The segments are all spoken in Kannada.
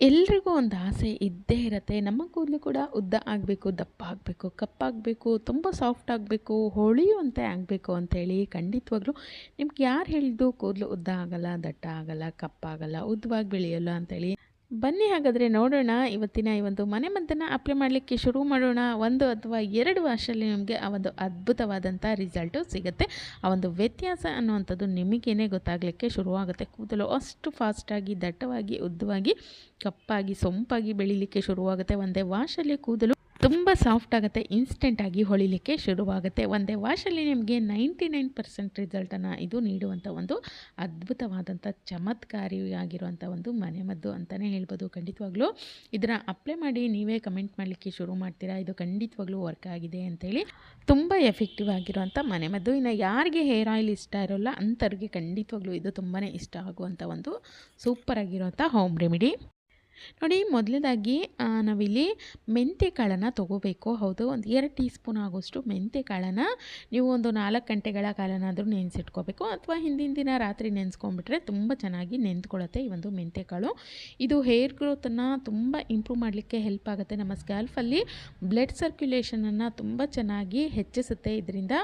ಎಲ್ರಿಗೂ ಒಂದು ಆಸೆ ಇದ್ದೇ ಇರುತ್ತೆ. ನಮ್ಮ ಕೂದಲು ಕೂಡ ಉದ್ದ ಆಗಬೇಕು, ದಪ್ಪ ಆಗಬೇಕು ಕಪ್ಪಾಗಬೇಕು ತುಂಬ ಸಾಫ್ಟ್ ಆಗಬೇಕು, ಹೊಳೆಯುವಂತೆ ಆಗಬೇಕು ಅಂತೇಳಿ ಖಂಡಿತವಾಗ್ಲೂ ನಿಮ್ಗೆ ಯಾರು ಹೇಳಿದ್ದು ಕೂದಲು ಉದ್ದ ಆಗಲ್ಲ, ದಟ್ಟ ಆಗಲ್ಲ ಕಪ್ಪಾಗಲ್ಲ ಉದ್ದವಾಗಿ ಬೆಳೆಯಲ್ಲ ಅಂತೇಳಿ ಬನ್ನಿ ಹಾಗಾದರೆ ನೋಡೋಣ ಇವತ್ತಿನ ಈ ಒಂದು ಮನೆ ಮದ್ದನ್ನು ಅಪ್ಲೈ ಮಾಡಲಿಕ್ಕೆ ಶುರು ಮಾಡೋಣ. ಒಂದು ಅಥವಾ ಎರಡು ವರ್ಷದಲ್ಲಿ ನಿಮಗೆ ಆ ಒಂದು ಅದ್ಭುತವಾದಂಥ ರಿಸಲ್ಟು ಸಿಗುತ್ತೆ. ಆ ಒಂದು ವ್ಯತ್ಯಾಸ ಅನ್ನುವಂಥದ್ದು ನಿಮಗೇನೆ ಗೊತ್ತಾಗಲಿಕ್ಕೆ ಶುರುವಾಗುತ್ತೆ. ಕೂದಲು ಅಷ್ಟು ಫಾಸ್ಟಾಗಿ ದಟ್ಟವಾಗಿ, ಉದ್ದವಾಗಿ, ಕಪ್ಪಾಗಿ, ಸೊಂಪಾಗಿ ಬೆಳೀಲಿಕ್ಕೆ ಶುರುವಾಗುತ್ತೆ. ಒಂದೇ ವಾಶಲ್ಲಿ ಕೂದಲು ತುಂಬ ಸಾಫ್ಟ್ ಆಗುತ್ತೆ ಇನ್ಸ್ಟೆಂಟಾಗಿ ಹೊಳಿಲಿಕ್ಕೆ ಶುರುವಾಗುತ್ತೆ. ಒಂದೇ ವಾಶಲ್ಲಿ ನಿಮಗೆ ನೈಂಟಿ ನೈನ್ ಪರ್ಸೆಂಟ್ ರಿಸಲ್ಟನ್ನು ಇದು ನೀಡುವಂಥ ಒಂದು ಅದ್ಭುತವಾದಂಥ ಚಮತ್ಕಾರಿಯಾಗಿರುವಂಥ ಒಂದು ಮನೆಮದ್ದು ಅಂತಲೇ ಹೇಳ್ಬೋದು ಖಂಡಿತವಾಗ್ಲೂ. ಇದನ್ನು ಅಪ್ಲೈ ಮಾಡಿ ನೀವೇ ಕಮೆಂಟ್ ಮಾಡಲಿಕ್ಕೆ ಶುರು ಮಾಡ್ತೀರಾ? ಇದು ಖಂಡಿತವಾಗ್ಲೂ ವರ್ಕ್ ಆಗಿದೆ ಅಂತೇಳಿ. ತುಂಬ ಎಫೆಕ್ಟಿವ್ ಆಗಿರುವಂಥ ಮನೆಮದ್ದು. ಇನ್ನು ಯಾರಿಗೆ ಹೇರ್ ಆಯಿಲ್ ಇಷ್ಟ ಇರೋಲ್ಲ, ಅಂಥವ್ರಿಗೆ ಖಂಡಿತವಾಗ್ಲೂ ಇದು ತುಂಬಾ ಇಷ್ಟ ಆಗುವಂಥ ಒಂದು ಸೂಪರ್ ಆಗಿರುವಂಥ ಹೋಮ್ ರೆಮಿಡಿ ನೋಡಿ, ಮೊದಲನೇದಾಗಿ ನಾವಿಲ್ಲಿ ಮೆಂತ್ಯ ಕಾಳನ್ನು ತೊಗೋಬೇಕು. ಹೌದು, ಒಂದು ಎರಡು ಟೀ ಸ್ಪೂನ್ ಆಗೋಷ್ಟು ಮೆಂತ್ಯ ಕಾಳನ್ನು ನೀವು ಒಂದು ನಾಲ್ಕು ಗಂಟೆಗಳ ಕಾಲನಾದರೂ ನೆನೆಸಿಟ್ಕೋಬೇಕು. ಅಥವಾ ಹಿಂದಿನ ದಿನ ರಾತ್ರಿ ನೆನೆಸ್ಕೊಂಡ್ಬಿಟ್ರೆ ತುಂಬ ಚೆನ್ನಾಗಿ ನೆಂದ್ಕೊಳ್ಳುತ್ತೆ ಈ ಒಂದು ಮೆಂತ್ಯ ಕಾಳು ಇದು ಹೇರ್ ಗ್ರೋತನ್ನು ತುಂಬ ಇಂಪ್ರೂವ್ ಮಾಡಲಿಕ್ಕೆ ಹೆಲ್ಪ್ ಆಗುತ್ತೆ. ನಮ್ಮ ಸ್ಕ್ಯಾಲ್ಫಲ್ಲಿ ಬ್ಲಡ್ ಸರ್ಕ್ಯುಲೇಷನನ್ನು ತುಂಬ ಚೆನ್ನಾಗಿ ಹೆಚ್ಚಿಸುತ್ತೆ. ಇದರಿಂದ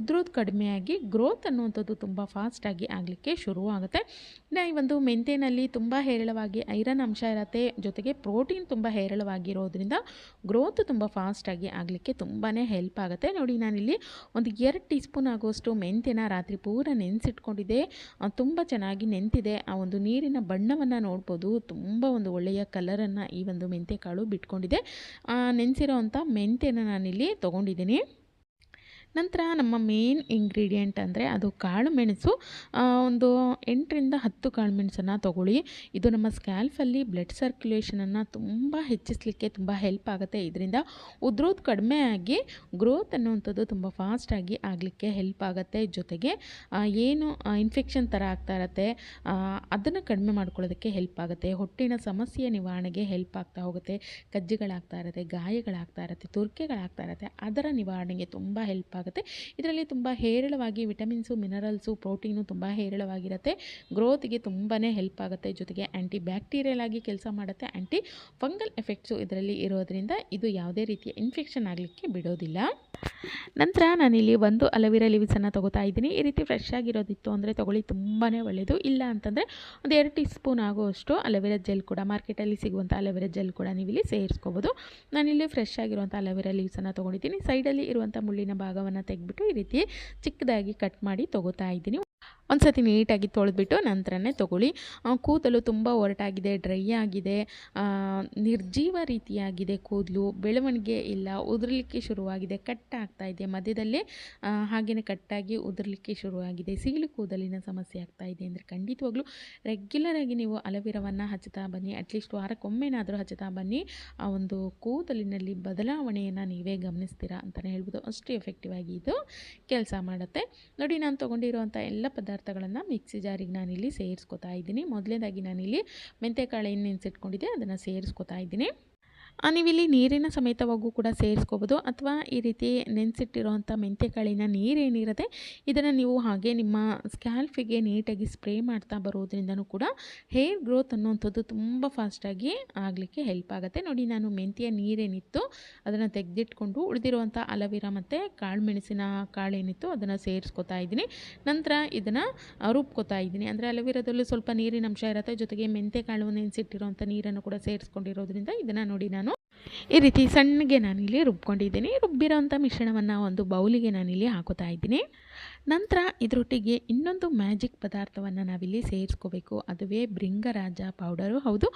ಉದ್ರೋದು ಕಡಿಮೆಯಾಗಿ ಗ್ರೋತ್ ಅನ್ನುವಂಥದ್ದು ತುಂಬ ಫಾಸ್ಟಾಗಿ ಆಗಲಿಕ್ಕೆ ಶುರುವಾಗುತ್ತೆ. ಈ ಒಂದು ಮೆಂತ್ಯನಲ್ಲಿ ತುಂಬ ಹೇರಳವಾಗಿ ಐರನ್ ಅಂಶ ಇರುತ್ತೆ. ಜೊತೆಗೆ ಪ್ರೋಟೀನ್ ತುಂಬ ಹೇರಳವಾಗಿರೋದ್ರಿಂದ ಗ್ರೋತ್ ತುಂಬ ಫಾಸ್ಟಾಗಿ ಆಗಲಿಕ್ಕೆ ತುಂಬಾ ಹೆಲ್ಪ್ ಆಗುತ್ತೆ. ನೋಡಿ, ನಾನಿಲ್ಲಿ ಒಂದು ಎರಡು ಟೀ ಸ್ಪೂನ್ ಆಗುವಷ್ಟು ಮೆಂತ್ಯನ ರಾತ್ರಿ ಪೂರ ನೆನೆಸಿಟ್ಕೊಂಡಿದ್ದೆ. ತುಂಬ ಚೆನ್ನಾಗಿ ನೆಂತಿದೆ ಆ ಒಂದು ನೀರಿನ ಬಣ್ಣವನ್ನು ನೋಡ್ಬೋದು. ತುಂಬ ಒಂದು ಒಳ್ಳೆಯ ಕಲರನ್ನು ಈ ಒಂದು ಮೆಂತ್ಯ ಕಾಳು ಬಿಟ್ಕೊಂಡಿದೆ. ನೆನೆಸಿರೋ ಅಂಥ ಮೆಂತ್ಯನ ನಾನಿಲ್ಲಿ ತೊಗೊಂಡಿದ್ದೀನಿ. ನಂತರ ನಮ್ಮ ಮೇನ್ ಇಂಗ್ರೀಡಿಯೆಂಟ್ ಅಂದರೆ ಅದು ಕಾಳು ಮೆಣಸು ಒಂದು ಎಂಟರಿಂದ ಹತ್ತು ಕಾಳು ಮೆಣಸನ್ನು ತೊಗೊಳ್ಳಿ. ಇದು ನಮ್ಮ ಸ್ಕ್ಯಾಲ್ಫಲ್ಲಿ ಬ್ಲಡ್ ಸರ್ಕ್ಯುಲೇಷನನ್ನು ತುಂಬ ಹೆಚ್ಚಿಸಲಿಕ್ಕೆ ತುಂಬ ಹೆಲ್ಪ್ ಆಗುತ್ತೆ. ಇದರಿಂದ ಉದ್ರೋದು ಕಡಿಮೆ ಆಗಿ ಗ್ರೋತ್ ಅನ್ನುವಂಥದ್ದು ತುಂಬ ಫಾಸ್ಟಾಗಿ ಆಗಲಿಕ್ಕೆ ಹೆಲ್ಪ್ ಆಗುತ್ತೆ. ಜೊತೆಗೆ ಏನು ಇನ್ಫೆಕ್ಷನ್ ಥರ ಆಗ್ತಾ ಇರತ್ತೆ ಅದನ್ನು ಕಡಿಮೆ ಮಾಡ್ಕೊಳ್ಳೋದಕ್ಕೆ ಹೆಲ್ಪ್ ಆಗುತ್ತೆ. ಹೊಟ್ಟಿನ ಸಮಸ್ಯೆ ನಿವಾರಣೆಗೆ ಹೆಲ್ಪ್ ಆಗ್ತಾ ಹೋಗುತ್ತೆ. ಕಜ್ಜಿಗಳಾಗ್ತಾ ಇರುತ್ತೆ, ಗಾಯಗಳಾಗ್ತಾ ಇರುತ್ತೆ, ತುರ್ಕೆಗಳಾಗ್ತಾ ಇರುತ್ತೆ, ಅದರ ನಿವಾರಣೆಗೆ ತುಂಬ ಹೆಲ್ಪ್ ಇದರಲ್ಲಿ ತುಂಬ ಹೇರಳವಾಗಿ ವಿಟಮಿನ್ಸು, ಮಿನರಲ್ಸು, ಪ್ರೋಟೀನು ತುಂಬ ಹೇರಳವಾಗಿರುತ್ತೆ. ಗ್ರೋತ್ಗೆ ತುಂಬಾ ಹೆಲ್ಪ್ ಆಗುತ್ತೆ. ಜೊತೆಗೆ ಆ್ಯಂಟಿ ಬ್ಯಾಕ್ಟೀರಿಯಲ್ ಆಗಿ ಕೆಲಸ ಮಾಡುತ್ತೆ. ಆ್ಯಂಟಿ ಫಂಗಲ್ ಎಫೆಕ್ಟ್ಸು ಇದರಲ್ಲಿ ಇರೋದ್ರಿಂದ ಇದು ಯಾವುದೇ ರೀತಿಯ ಇನ್ಫೆಕ್ಷನ್ ಆಗಲಿಕ್ಕೆ ಬಿಡೋದಿಲ್ಲ. ನಂತರ ನಾನಿಲ್ಲಿ ಒಂದು ಅಲೋವೆರಾ ಲೀವ್ಸನ್ನು ತೊಗೋತಾ ಇದ್ದೀನಿ. ಈ ರೀತಿ ಫ್ರೆಶ್ ಆಗಿರೋದಿತ್ತು ಅಂದರೆ ತೊಗೊಳ್ಳಿ ತುಂಬಾ ಒಳ್ಳೆಯದು ಇಲ್ಲ ಅಂತಂದರೆ ಒಂದು ಎರಡು ಟೀ ಸ್ಪೂನ್ ಆಗುವಷ್ಟು ಅಲವಿರಾ ಜೆಲ್ ಕೂಡ, ಮಾರ್ಕೆಟಲ್ಲಿ ಸಿಗುವಂಥ ಅಲವಿರಾ ಜೆಲ್ ಕೂಡ ನೀವಿಲ್ಲಿ ಸೇರಿಸ್ಕೋಬೋದು. ನಾನಿಲ್ಲಿ ಫ್ರೆಶ್ ಆಗಿರುವಂಥ ಅಲವಿರಾ ಲೀವ್ಸನ್ನು ತೊಗೊಂಡಿದ್ದೀನಿ. ಸೈಡಲ್ಲಿ ಇರುವಂಥ ಮುಳ್ಳಿನ ಭಾಗವನ್ನು ತೆಗೆದ್ಬಿಟ್ಟು ಈ ರೀತಿ ಚಿಕ್ಕದಾಗಿ ಕಟ್ ಮಾಡಿ ತೊಗೋತಾ ಇದ್ದೀನಿ. ಒಂದು ಸತಿ ನೀಟಾಗಿ ತೊಳೆದ್ಬಿಟ್ಟು ನಂತರನೇ ತೊಗೊಳ್ಳಿ. ಕೂದಲು ತುಂಬ ಒರಟಾಗಿದೆ, ಡ್ರೈ ಆಗಿದೆ ನಿರ್ಜೀವ ರೀತಿಯಾಗಿದೆ ಕೂದಲು, ಬೆಳವಣಿಗೆ ಇಲ್ಲ, ಉದುರಲಿಕ್ಕೆ ಶುರುವಾಗಿದೆ, ಕಟ್ ಆಗ್ತಾ ಇದೆ. ಮಧ್ಯದಲ್ಲೇ ಹಾಗೆಯೇ ಕಟ್ಟಾಗಿ ಉದುರಲಿಕ್ಕೆ ಶುರುವಾಗಿದೆ. ಸೀಳು ಕೂದಲಿನ ಸಮಸ್ಯೆ ಆಗ್ತಾ ಇದೆ ಅಂದರೆ ಖಂಡಿತವಾಗ್ಲೂ ರೆಗ್ಯುಲರಾಗಿ ನೀವು ಅಲವಿರವನ್ನು ಹಚ್ಚುತ್ತಾ ಬನ್ನಿ. ಅಟ್ಲೀಸ್ಟ್ ವಾರಕ್ಕೊಮ್ಮೆನಾದರೂ ಹಚ್ಚುತ್ತಾ ಬನ್ನಿ. ಆ, ಒಂದು ಕೂದಲಿನಲ್ಲಿ ಬದಲಾವಣೆಯನ್ನು ನೀವೇ ಗಮನಿಸ್ತೀರಾ ಅಂತಲೇ ಹೇಳ್ಬೋದು. ಅಷ್ಟು ಎಫೆಕ್ಟಿವ್ ಆಗಿ ಇದು ಕೆಲಸ ಮಾಡುತ್ತೆ. ನೋಡಿ, ನಾನು ತೊಗೊಂಡಿರುವಂಥ ಎಲ್ಲ ಪದಾರ್ಥಗಳನ್ನು ಮಿಕ್ಸಿ ಜಾರಿಗೆ ನಾನಿಲ್ಲಿ ಸೇರಿಸ್ಕೊತಾ ಇದ್ದೀನಿ. ಮೊದಲನೇದಾಗಿ ನಾನಿಲ್ಲಿ ಮೆಂತೆಕಾಳು ಏನು ನೆನೆಸಿಟ್ಕೊಂಡಿದ್ದೆ ಅದನ್ನು ಸೇರಿಸ್ಕೊತಾ ಇದ್ದೀನಿ. ನೀವಿಲ್ಲಿ ನೀರಿನ ಸಮೇತವಾಗೂ ಕೂಡ ಸೇರಿಸ್ಕೋಬೋದು. ಅಥವಾ ಈ ರೀತಿ ನೆನೆಸಿಟ್ಟಿರೋವಂಥ ಮೆಂತ್ಯಕಾಳಿನ ನೀರೇನಿರುತ್ತೆ ಇದನ್ನು ನೀವು ಹಾಗೆ ನಿಮ್ಮ ಸ್ಕ್ಯಾಲ್ಫಿಗೆ ನೀಟಾಗಿ ಸ್ಪ್ರೇ ಮಾಡ್ತಾ ಬರೋದ್ರಿಂದನೂ ಕೂಡ ಹೇರ್ ಗ್ರೋತ್ ಅನ್ನುವಂಥದ್ದು ತುಂಬ ಫಾಸ್ಟಾಗಿ ಆಗಲಿಕ್ಕೆ ಹೆಲ್ಪ್ ಆಗುತ್ತೆ. ನೋಡಿ, ನಾನು ಮೆಂತ್ಯ ನೀರೇನಿತ್ತು ಅದನ್ನು ತೆಗೆದಿಟ್ಕೊಂಡು ಉಳಿದಿರುವಂಥ ಅಲವಿರಾ ಮತ್ತು ಕಾಳು ಮೆಣಸಿನ ಕಾಳೇನಿತ್ತು ಅದನ್ನು ಸೇರಿಸ್ಕೊತಾ ಇದ್ದೀನಿ. ನಂತರ ಇದನ್ನು ರೂಪ್ಕೋತಾ ಇದ್ದೀನಿ. ಅಂದರೆ ಅಲವಿರಾದಲ್ಲೂ ಸ್ವಲ್ಪ ನೀರಿನ ಅಂಶ ಇರುತ್ತೆ. ಜೊತೆಗೆ ಮೆಂತ್ಯ ಕಾಳು ನೆನೆಸಿಟ್ಟಿರುವಂಥ ನೀರನ್ನು ಕೂಡ ಸೇರಿಸ್ಕೊಂಡಿರೋದ್ರಿಂದ ಇದನ್ನು ನೋಡಿ ಈ ರೀತಿ ಸಣ್ಣಗೆ ನಾನಿಲ್ಲಿ ರುಬ್ಕೊಂಡಿದ್ದೀನಿ. ರುಬ್ಬಿರೋಂಥ ಮಿಶ್ರಣವನ್ನು ಒಂದು ಬೌಲಿಗೆ ನಾನಿಲ್ಲಿ ಹಾಕೋತಾ ಇದ್ದೀನಿ. ನಂತರ ಇದರೊಟ್ಟಿಗೆ ಇನ್ನೊಂದು ಮ್ಯಾಜಿಕ್ ಪದಾರ್ಥವನ್ನು ನಾವಿಲ್ಲಿ ಸೇರಿಸ್ಕೋಬೇಕು. ಅದುವೇ ಭೃಂಗರಾಜ ಪೌಡರು. ಹೌದು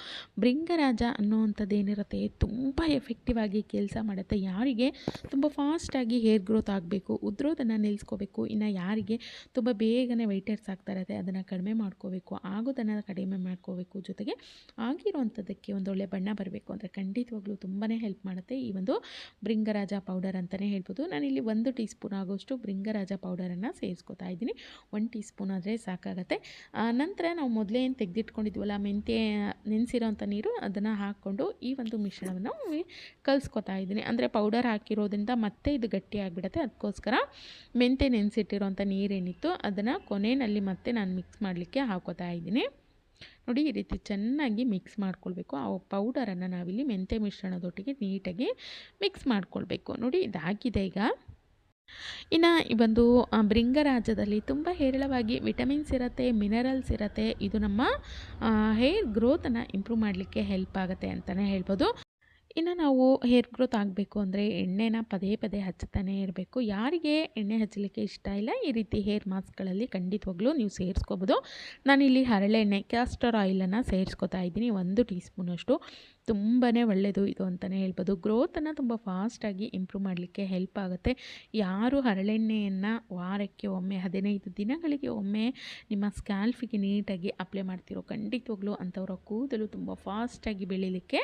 ಭೃಂಗರಾಜ ಅನ್ನುವಂಥದ್ದು ಏನಿರುತ್ತೆ ತುಂಬ ಎಫೆಕ್ಟಿವ್ ಆಗಿ ಕೆಲಸ ಮಾಡುತ್ತೆ. ಯಾರಿಗೆ ತುಂಬ ಫಾಸ್ಟಾಗಿ ಹೇರ್ ಗ್ರೋತ್ ಆಗಬೇಕು, ಉದ್ರೋದನ್ನು ನಿಲ್ಲಿಸ್ಕೋಬೇಕು ಇನ್ನು ಯಾರಿಗೆ ತುಂಬ ಬೇಗನೆ ವೈಟೇರ್ಸ್ ಆಗ್ತಾ ಇರುತ್ತೆ, ಅದನ್ನು ಕಡಿಮೆ ಮಾಡ್ಕೋಬೇಕು, ಆಗೋದನ್ನು ಕಡಿಮೆ ಮಾಡ್ಕೋಬೇಕು. ಜೊತೆಗೆ ಆಗಿರುವಂಥದ್ದಕ್ಕೆ ಒಂದೊಳ್ಳೆ ಬಣ್ಣ ಬರಬೇಕು. ಅಂದರೆ ಖಂಡಿತವಾಗ್ಲೂ ತುಂಬಾ ಹೆಲ್ಪ್ ಮಾಡುತ್ತೆ ಈ ಒಂದು ಭೃಂಗರಾಜ ಪೌಡರ್ ಅಂತಲೇ ಹೇಳ್ಬೋದು. ನಾನಿಲ್ಲಿ ಒಂದು ಟೀ ಸ್ಪೂನ್ ಆಗೋಷ್ಟು ಭೃಂಗರಾಜ ಪೌಡರನ್ನು ಸೇರಿಸ್ಕೊತಾ ಇದ್ದೀನಿ. ಒನ್ ಟೀ ಸ್ಪೂನ್ ಆದರೆ ಸಾಕಾಗತ್ತೆ. ನಂತರ ನಾವು ಮೊದಲೇ ಏನು ತೆಗೆದಿಟ್ಕೊಂಡಿದ್ವಲ್ಲ, ಮೆಂತ್ಯ, ನೆನೆಸಿರೋಂಥ ನೀರು ಅದನ್ನು ಹಾಕ್ಕೊಂಡು ಈ ಒಂದು ಮಿಶ್ರಣವನ್ನು ಕಲಿಸ್ಕೊತಾ ಇದ್ದೀನಿ. ಅಂದರೆ ಪೌಡರ್ ಹಾಕಿರೋದ್ರಿಂದ ಮತ್ತೆ ಇದು ಗಟ್ಟಿ ಆಗಿಬಿಡುತ್ತೆ. ಅದಕ್ಕೋಸ್ಕರ ಮೆಂತ್ಯ, ನೆನೆಸಿಟ್ಟಿರೋಂಥ ನೀರೇನಿತ್ತು ಅದನ್ನು ಕೊನೆಯಲ್ಲಿ ಮತ್ತೆ ನಾನು ಮಿಕ್ಸ್ ಮಾಡಲಿಕ್ಕೆ ಹಾಕೋತಾ ಇದ್ದೀನಿ. ನೋಡಿ, ಈ ರೀತಿ ಚೆನ್ನಾಗಿ ಮಿಕ್ಸ್ ಮಾಡ್ಕೊಳ್ಬೇಕು. ಆ ಪೌಡರನ್ನು ನಾವಿಲ್ಲಿ ಮೆಂತ್ಯ ಮಿಶ್ರಣದೊಟ್ಟಿಗೆ ನೀಟಾಗಿ ಮಿಕ್ಸ್ ಮಾಡ್ಕೊಳ್ಬೇಕು. ನೋಡಿ, ಇದಾಗಿದೆ ಈಗ. ಇನ್ನು ಈ ಒಂದು ಭೃಂಗರಾಜದಲ್ಲಿ ತುಂಬ ಹೇರಳವಾಗಿ ವಿಟಮಿನ್ಸ್ ಇರುತ್ತೆ ಮಿನರಲ್ಸ್ ಇರುತ್ತೆ ಇದು ನಮ್ಮ ಹೇರ್ ಗ್ರೋತನ್ನು ಇಂಪ್ರೂವ್ ಮಾಡಲಿಕ್ಕೆ ಹೆಲ್ಪ್ ಆಗುತ್ತೆ ಅಂತಲೇ ಹೇಳ್ಬೋದು. ಇನ್ನು ನಾವು ಹೇರ್ ಗ್ರೋತ್ ಆಗಬೇಕು ಅಂದರೆ ಎಣ್ಣೆನ ಪದೇ ಪದೇ ಹಚ್ಚುತ್ತಾನೆ ಇರಬೇಕು. ಯಾರಿಗೆ ಎಣ್ಣೆ ಹಚ್ಚಲಿಕ್ಕೆ ಇಷ್ಟ ಇಲ್ಲ, ಈ ರೀತಿ ಹೇರ್ ಮಾಸ್ಕ್ಗಳಲ್ಲಿ ಖಂಡಿತವಾಗ್ಲೂ ನೀವು ಸೇರಿಸ್ಕೋಬೋದು. ನಾನಿಲ್ಲಿ ಹರಳೆಣ್ಣೆ, ಕ್ಯಾಸ್ಟರ್ ಆಯಿಲನ್ನು ಸೇರಿಸ್ಕೊತಾ ಇದ್ದೀನಿ, ಒಂದು ಟೀ ಸ್ಪೂನಷ್ಟು ತುಂಬಾ ಒಳ್ಳೆಯದು ಇದು ಅಂತಲೇ ಹೇಳ್ಬೋದು. ಗ್ರೋತನ್ನು ತುಂಬ ಫಾಸ್ಟಾಗಿ ಇಂಪ್ರೂವ್ ಮಾಡಲಿಕ್ಕೆ ಹೆಲ್ಪ್ ಆಗುತ್ತೆ. ಯಾರು ಹರಳೆಣ್ಣೆಯನ್ನು ವಾರಕ್ಕೆ ಒಮ್ಮೆ, ಹದಿನೈದು ದಿನಗಳಿಗೆ ಒಮ್ಮೆ ನಿಮ್ಮ ಸ್ಕ್ಯಾಲ್ಫಿಗೆ ನೀಟಾಗಿ ಅಪ್ಲೈ ಮಾಡ್ತಿರೋ, ಖಂಡಿತವಾಗ್ಲೂ ಅಂಥವರ ಕೂದಲು ತುಂಬ ಫಾಸ್ಟಾಗಿ ಬೆಳೀಲಿಕ್ಕೆ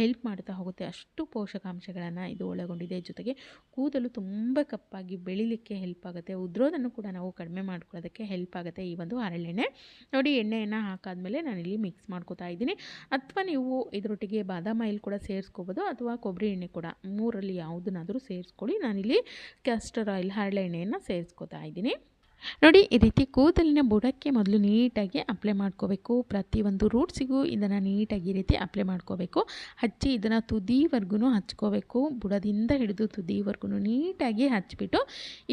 ಹೆಲ್ಪ್ ಮಾಡ್ತಾ ಹೋಗುತ್ತೆ. ಅಷ್ಟು ಪೋಷಕಾಂಶಗಳನ್ನು ಇದು ಒಳಗೊಂಡಿದೆ. ಜೊತೆಗೆ ಕೂದಲು ತುಂಬ ಕಪ್ಪಾಗಿ ಬೆಳೀಲಿಕ್ಕೆ ಹೆಲ್ಪ್ ಆಗುತ್ತೆ. ಉದ್ರೋದನ್ನು ಕೂಡ ನಾವು ಕಡಿಮೆ ಮಾಡ್ಕೊಳ್ಳೋದಕ್ಕೆ ಹೆಲ್ಪ್ ಆಗುತ್ತೆ ಈ ಒಂದು ಹರಳೆಣ್ಣೆ. ನೋಡಿ, ಎಣ್ಣೆಯನ್ನು ಹಾಕಾದ್ಮೇಲೆ ನಾನಿಲ್ಲಿ ಮಿಕ್ಸ್ ಮಾಡ್ಕೋತಾ ಇದ್ದೀನಿ. ಅಥವಾ ನೀವು ಇದರೊಟ್ಟಿಗೆ ಬಾದಾಮ್ ಆಯಿಲ್ ಕೂಡ ಸೇರಿಸ್ಕೋಬೋದು ಅಥವಾ ಕೊಬ್ಬರಿ ಎಣ್ಣೆ ಕೂಡ. ಮೂರಲ್ಲಿ ಯಾವುದನ್ನಾದರೂ ಸೇರಿಸ್ಕೊಳ್ಳಿ. ನಾನಿಲ್ಲಿ ಕ್ಯಾಸ್ಟರ್ ಆಯಿಲ್ ಹರಳೆಣ್ಣೆಯನ್ನು ಸೇರಿಸ್ಕೊತಾ ಇದ್ದೀನಿ. ನೋಡಿ, ಈ ರೀತಿ ಕೂದಲಿನ ಬುಡಕ್ಕೆ ಮೊದಲು ನೀಟಾಗಿ ಅಪ್ಲೈ ಮಾಡ್ಕೋಬೇಕು. ಪ್ರತಿಯೊಂದು ರೂಟ್ಸಿಗೂ ಇದನ್ನು ನೀಟಾಗಿ ಈ ರೀತಿ ಅಪ್ಲೈ ಮಾಡ್ಕೋಬೇಕು. ಹಚ್ಚಿ ಇದನ್ನು ತುದಿವರೆಗೂ ಹಚ್ಕೋಬೇಕು. ಬುಡದಿಂದ ಹಿಡಿದು ತುದಿವರೆಗೂ ನೀಟಾಗಿ ಹಚ್ಚಿಬಿಟ್ಟು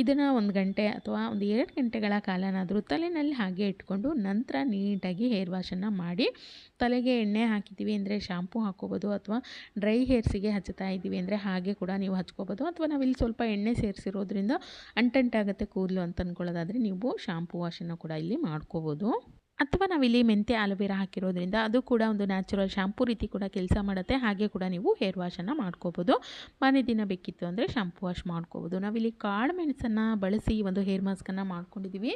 ಇದನ್ನು ಒಂದು ಗಂಟೆ ಅಥವಾ ಒಂದು ಎರಡು ಗಂಟೆಗಳ ಕಾಲನಾದರೂ ತಲೆಯಲ್ಲಿ ಹಾಗೆ ಇಟ್ಕೊಂಡು ನಂತರ ನೀಟಾಗಿ ಹೇರ್ ವಾಶನ್ನು ಮಾಡಿ ತಲೆಗೆ ಎಣ್ಣೆ ಹಾಕಿದ್ದೀವಿ ಅಂದರೆ ಶಾಂಪೂ ಹಾಕ್ಕೋಬೋದು ಅಥವಾ ಡ್ರೈ ಹೇರ್ಸಿಗೆ ಹಚ್ಚುತ್ತಾ ಇದ್ದೀವಿ ಅಂದರೆ ಹಾಗೆ ಕೂಡ ನೀವು ಹಚ್ಕೋಬೋದು. ಅಥವಾ ನಾವಿಲ್ಲಿ ಸ್ವಲ್ಪ ಎಣ್ಣೆ ಸೇರಿಸಿರೋದ್ರಿಂದ ಅಂಟಂಟಾಗುತ್ತೆ ಕೂದಲು ಅಂತ ಅಂದ್ಕೊಳ್ಳೋದಾದರೆ ನೀವು ಶಾಂಪೂ ವಾಶನ್ನು ಕೂಡ ಇಲ್ಲಿ ಮಾಡ್ಕೋಬೋದು. ಅಥವಾ ನಾವಿಲ್ಲಿ ಮೆಂತ್ಯ, ಆಲೋವೆರಾ ಹಾಕಿರೋದ್ರಿಂದ ಅದು ಕೂಡ ಒಂದು ನ್ಯಾಚುರಲ್ ಶ್ಯಾಂಪೂ ರೀತಿ ಕೂಡ ಕೆಲಸ ಮಾಡುತ್ತೆ. ಹಾಗೆ ಕೂಡ ನೀವು ಹೇರ್ ವಾಶನ್ನು ಮಾಡ್ಕೋಬೋದು. ಮನೆ ದಿನ ಬೇಕಿತ್ತು ಅಂದರೆ ಶಾಂಪೂ ವಾಶ್ ಮಾಡ್ಕೋಬೋದು. ನಾವಿಲ್ಲಿ ಕಾಳು ಮೆಣಸನ್ನು ಬಳಸಿ ಒಂದು ಹೇರ್ ಮಾಸ್ಕನ್ನು ಮಾಡ್ಕೊಂಡಿದ್ದೀವಿ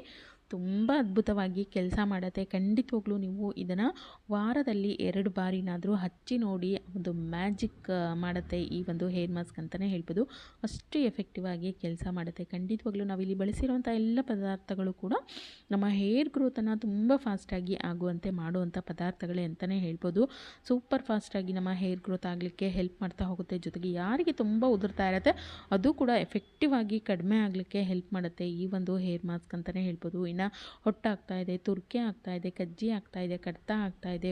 ತುಂಬ ಅದ್ಭುತವಾಗಿ ಕೆಲಸ ಮಾಡುತ್ತೆ. ಖಂಡಿತವಾಗ್ಲೂ ನೀವು ಇದನ್ನು ವಾರದಲ್ಲಿ ಎರಡು ಬಾರಿನಾದರೂ ಹಚ್ಚಿ ನೋಡಿ, ಒಂದು ಮ್ಯಾಜಿಕ್ ಮಾಡುತ್ತೆ ಈ ಒಂದು ಹೇರ್ ಮಾಸ್ಕ್ ಅಂತಲೇ ಹೇಳ್ಬೋದು. ಅಷ್ಟು ಎಫೆಕ್ಟಿವ್ ಆಗಿ ಕೆಲಸ ಮಾಡುತ್ತೆ. ಖಂಡಿತವಾಗ್ಲೂ ನಾವಿಲ್ಲಿ ಬಳಸಿರುವಂಥ ಎಲ್ಲ ಪದಾರ್ಥಗಳು ಕೂಡ ನಮ್ಮ ಹೇರ್ ಗ್ರೋತನ್ನು ತುಂಬ ಫಾಸ್ಟಾಗಿ ಆಗುವಂತೆ ಮಾಡುವಂಥ ಪದಾರ್ಥಗಳೇ ಅಂತಲೇ ಹೇಳ್ಬೋದು. ಸೂಪರ್ ಫಾಸ್ಟಾಗಿ ನಮ್ಮ ಹೇರ್ ಗ್ರೋತ್ ಆಗಲಿಕ್ಕೆ ಹೆಲ್ಪ್ ಮಾಡ್ತಾ ಹೋಗುತ್ತೆ. ಜೊತೆಗೆ ಯಾರಿಗೆ ತುಂಬ ಉದುರ್ತಾ ಇರುತ್ತೆ, ಅದು ಕೂಡ ಎಫೆಕ್ಟಿವ್ ಆಗಿ ಕಡಿಮೆ ಆಗಲಿಕ್ಕೆ ಹೆಲ್ಪ್ ಮಾಡುತ್ತೆ ಈ ಒಂದು ಹೇರ್ ಮಾಸ್ಕ್ ಅಂತಲೇ ಹೇಳ್ಬೋದು. ಇನ್ನು ಹೊಟ್ಟಾಗ್ತಾ ಇದೆ, ತುರ್ಕೆ ಆಗ್ತಾ ಇದೆ, ಕಜ್ಜಿ ಆಗ್ತಾ ಇದೆ, ಕಡ್ತಾ ಆಗ್ತಾ ಇದೆ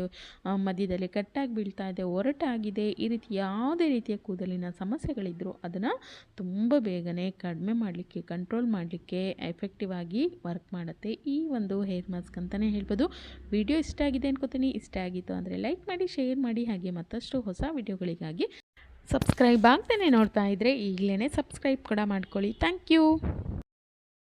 ಮಧ್ಯದಲ್ಲಿ ಕಟ್ಟಾಗಿ ಬೀಳ್ತಾ ಇದೆ ಒರಟಾಗಿದೆ ಈ ರೀತಿ ಯಾವುದೇ ರೀತಿಯ ಕೂದಲಿನ ಸಮಸ್ಯೆಗಳಿದ್ದರೂ ಅದನ್ನು ತುಂಬ ಬೇಗನೆ ಕಡಿಮೆ ಮಾಡಲಿಕ್ಕೆ ಕಂಟ್ರೋಲ್ ಮಾಡಲಿಕ್ಕೆ ಎಫೆಕ್ಟಿವ್ ಆಗಿ ವರ್ಕ್ ಮಾಡುತ್ತೆ ಈ ಒಂದು ಹೇರ್ ಮಾಸ್ಕ್ ಅಂತಲೇ ಹೇಳ್ಬೋದು. ವಿಡಿಯೋ ಇಷ್ಟ ಆಗಿದೆ ಅನ್ಕೋತೀನಿ. ಇಷ್ಟ ಆಗಿತ್ತು ಅಂದರೆ ಲೈಕ್ ಮಾಡಿ, ಶೇರ್ ಮಾಡಿ, ಹಾಗೆ ಮತ್ತಷ್ಟು ಹೊಸ ವಿಡಿಯೋಗಳಿಗಾಗಿ ಸಬ್ಸ್ಕ್ರೈಬ್ ಆಗ್ತಾನೆ ನೋಡ್ತಾ ಇದ್ದರೆ ಈಗಲೇ ಸಬ್ಸ್ಕ್ರೈಬ್ ಕೂಡ ಮಾಡ್ಕೊಳ್ಳಿ. Thank you.